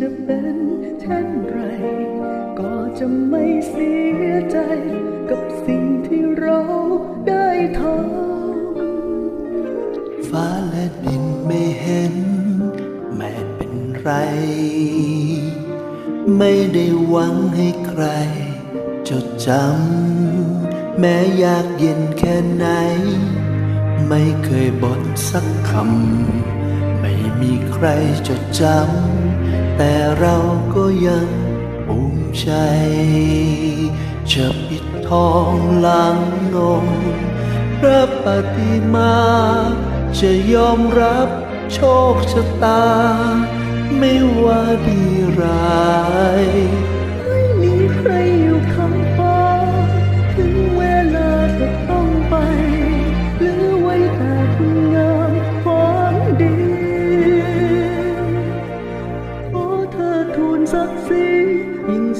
จะเป็นเช่นไร ก็จะไม่เสียใจ กับสิ่งที่เราได้ทำฟ้าและดินไม่เห็นแม่เป็นไร ไม่ได้หวังให้ใคร จดจำแม้ยากเย็นแค่ไหน ไม่เคยบ่นสักคำ ไม่มีใครจดจำ แต่เราก็ยังภูมิใจ จะปิดทองหลังนมพระปฏิมา จะยอมรับโชคชะตา ไม่ว่าดีร้าย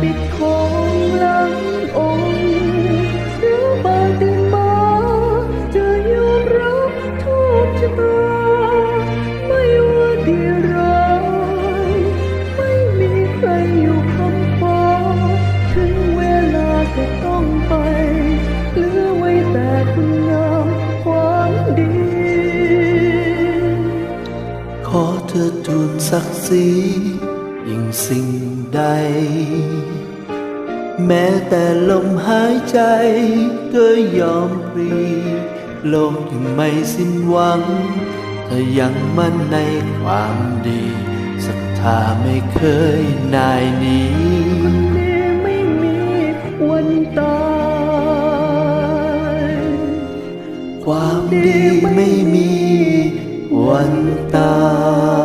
ปิดของหลังองค์หรือปาฏิมาจะยอมรับทุกชะตาไม่ว่าดีร้ายไม่มีใครอยู่คำฟ้าถึงเวลาจะต้องไปเหลือไว้แต่คุณงามความดี ขอเธอทูลศักดิ์ศรี ยิ่งสิ่งใด แม้แต่ลมหายใจก็ยอมพลีโลกยังไม่สิ้นหวังเธอยังมั่นในความดีศรัทธาไม่เคยนายหนี้ดีไม่มีวันตายความดีไม่มีวันตาย